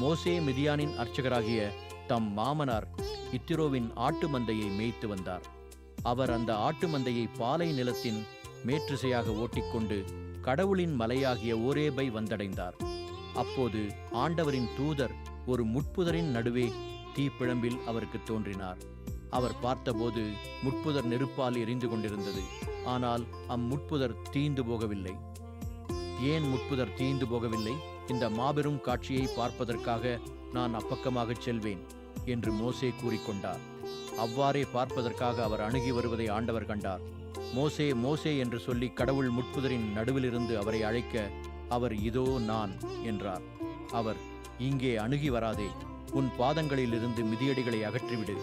மோசே மிதியானின் அர்ச்சகராகிய தம் மாமனார் இத்திரோவின் ஆட்டு மந்தையை மேய்த்து வந்தார். அவர் அந்த ஆட்டு மந்தையை பாலை நிலத்தின் மேற்றிசையாக ஓட்டிக்கொண்டு கடவுளின் மலையாகிய ஓரேபை வந்தடைந்தார். அப்போது ஆண்டவரின் தூதர் ஒரு முட்புதரின் நடுவே தீப்பிழம்பில் அவருக்கு தோன்றினார். அவர் பார்த்தபோது முட்புதர் நெருப்பால் எரிந்து கொண்டிருந்தது. ஆனால் அம்முட்புதர் தீந்து போகவில்லை. ஏன் முட்புதர் தீந்து போகவில்லை? இந்த மாபெரும் காட்சியை பார்ப்பதற்காக நான் அப்பக்கமாகச் செல்வேன் என்று மோசே கூறிக்கொண்டார். அவ்வாறே பார்ப்பதற்காக அவர் அணுகி வருவதை ஆண்டவர் கண்டார். மோசே மோசே என்று சொல்லி கடவுள் முட்புதரின் நடுவிலிருந்து அவரை அழைக்க அவர் இதோ நான் என்றார். அவர் இங்கே அணுகி வராதே உன் பாதங்களிலிருந்து மிதியடிகளை அகற்றிவிடு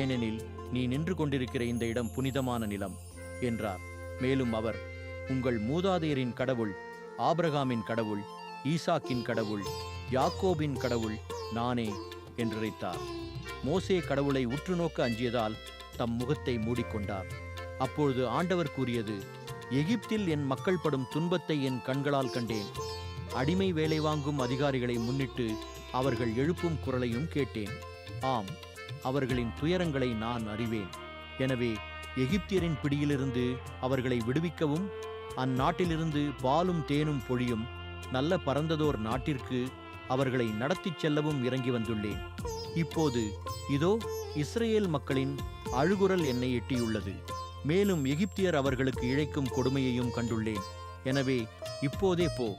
ஏனெனில் நீ நின்று கொண்டிருக்கிற இந்த இடம் புனிதமான நிலம் என்றார். மேலும் அவர் உங்கள் மூதாதையரின் கடவுள் ஆபிரகாமின் கடவுள் ஈசாக்கின் கடவுள் யாக்கோபின் கடவுள் நானே என்றுரைத்தார். மோசே கடவுளை உற்று நோக்க அஞ்சியதால் தம் முகத்தை மூடிக்கொண்டார். அப்பொழுது ஆண்டவர் கூறியது எகிப்தில் என் மக்கள் படும் துன்பத்தை என் கண்களால் கண்டேன். அடிமை வேலை வாங்கும் அதிகாரிகளை முன்னிட்டு அவர்கள் எழுப்பும் குரலையும் கேட்டேன். ஆம் அவர்களின் துயரங்களை நான் அறிவேன். எனவே எகிப்தியரின் பிடியிலிருந்து அவர்களை விடுவிக்கவும் அந்நாட்டிலிருந்து பாலும் தேனும் பொழியும் நல்ல பரந்ததோர் நாட்டிற்கு அவர்களை நடத்திச் செல்லவும் இறங்கி வந்துள்ளேன். இப்போது இதோ இஸ்ரேல் மக்களின் அழுகுரல் என்னை எட்டியுள்ளது. மேலும் எகிப்தியர் அவர்களுக்கு இழைக்கும் கொடுமையையும் கண்டுள்ளேன். எனவே இப்போதே போ.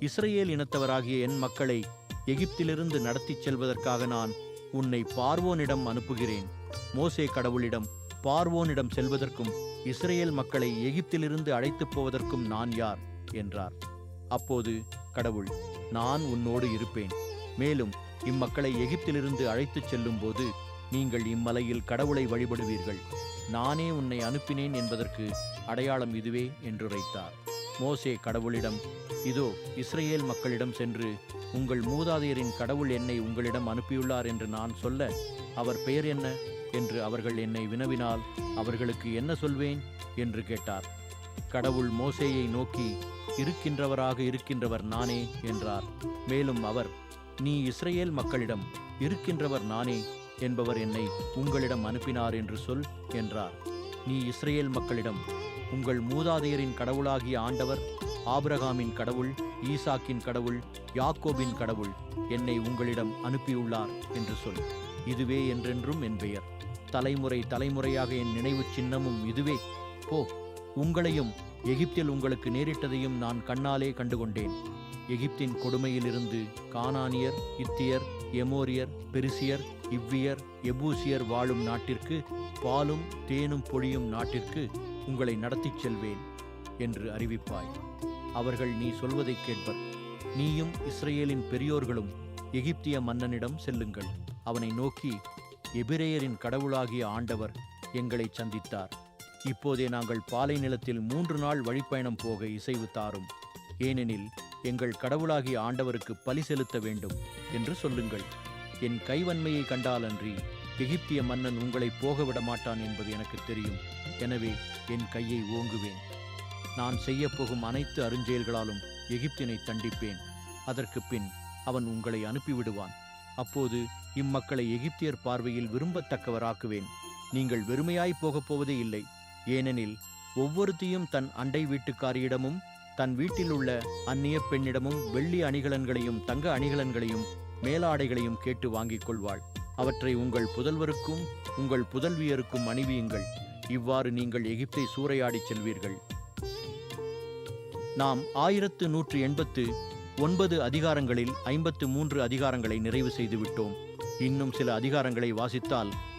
இஸ்ரேல் இனத்தவராகிய என் மக்களை எகிப்திலிருந்து நடத்திச் செல்வதற்காக நான் உன்னை பார்வோனிடம் அனுப்புகிறேன். மோசே கடவுளிடம் பார்வோனிடம் செல்வதற்கும் இஸ்ரேல் மக்களை எகிப்திலிருந்து அழைத்துப் போவதற்கும் நான் யார்? என்றார். அப்போது கடவுள் நான் உன்னோடு இருப்பேன். மேலும் இம்மக்களை எகிப்திலிருந்து அழைத்துச் செல்லும் போது நீங்கள் இம்மலையில் கடவுளை வழிபடுவீர்கள். நானே உன்னை அனுப்பினேன் என்பதற்கு அடையாளம் இதுவே என்றுரைத்தார் மோசே கடவுளிடம் இதோ இஸ்ரேல் மக்களிடம் சென்று உங்கள் மூதாதையரின் கடவுள் என்னை உங்களிடம் அனுப்பியுள்ளார் என்று நான் சொல்ல அவர் பெயர் என்ன? என்று அவர்கள் என்னை வினவினால் அவர்களுக்கு என்ன சொல்வேன்? என்று கேட்டார். கடவுள் மோசேயை நோக்கி இருக்கின்றவராக இருக்கின்றவர் நானே என்றார். மேலும் அவர் நீ இஸ்ரேல் மக்களிடம் இருக்கின்றவர் நானே என்பவர் என்னை உங்களிடம் அனுப்பினார் என்று சொல் என்றார். நீ இஸ்ரேல் மக்களிடம் உங்கள் மூதாதையரின் கடவுளாகிய ஆண்டவர் ஆபிரகாமின் கடவுள் ஈசாக்கின் கடவுள் யாக்கோபின் கடவுள் என்னை உங்களிடம் அனுப்பியுள்ளார் என்று சொல். இதுவே என்றென்றும் என் பெயர். தலைமுறை தலைமுறையாக என் நினைவு சின்னமும் இதுவே. போ உங்களையும் எகிப்தில் உங்களுக்கு நேரிட்டதையும் நான் கண்ணாலே கண்டுகொண்டேன். எகிப்தின் கொடுமையிலிருந்து கானானியர் இத்தியர் எமோரியர் பெரிசியர் இவ்வியர் எபூசியர் வாழும் நாட்டிற்கு பாலும் தேனும் பொழியும் நாட்டிற்கு உங்களை நடத்திச் செல்வேன் என்று அறிவிப்பாய். அவர்கள் நீ சொல்வதைக் கேட்பர். நீயும் இஸ்ரேலின் பெரியோர்களும் எகிப்திய மன்னனிடம் செல்லுங்கள். அவனை நோக்கி எபிரேயரின் கடவுளாகிய ஆண்டவர் எங்களை சந்தித்தார். இப்போதே நாங்கள் பாலை நிலத்தில் மூன்று நாள் வழிப்பயணம் போக இசைவு தாரும். ஏனெனில் எங்கள் கடவுளாகிய ஆண்டவருக்கு பலி செலுத்த வேண்டும் என்று சொல்லுங்கள். என் கைவன்மையை கண்டாலன்றி எகிப்திய மன்னன் உங்களை போக விட மாட்டான் என்பது எனக்கு தெரியும். எனவே என் கையை ஓங்குவேன். நான் செய்யப்போகும் அனைத்து அருஞ்செயல்களாலும் எகிப்தினை தண்டிப்பேன். அதற்கு பின் அவன் உங்களை அனுப்பிவிடுவான். அப்போது இம்மக்களை எகிப்தியர் பார்வையில் விரும்பத்தக்கவராக்குவேன். நீங்கள் வெறுமையாய் போகப் போவதே இல்லை. ஏனெனில் ஒவ்வொருத்தியும் தன் அண்டை வீட்டுக்காரியிடமும் தன் வீட்டில் உள்ள அந்நிய பெண்ணிடமும் வெள்ளி அணிகலன்களையும் தங்க அணிகலன்களையும் மேலாடைகளையும் கேட்டு வாங்கிக் கொள்வாள். அவற்றை உங்கள் புதல்வருக்கும் உங்கள் புதல்வியருக்கும் அணிவியுங்கள். இவ்வாறு நீங்கள் எகிப்தை சூறையாடி செல்வீர்கள். நாம் ஆயிரத்து நூற்று எண்பத்து ஒன்பது அதிகாரங்களில் ஐம்பத்து மூன்று அதிகாரங்களை நிறைவு செய்துவிட்டோம். இன்னும் சில அதிகாரங்களை வாசித்தால்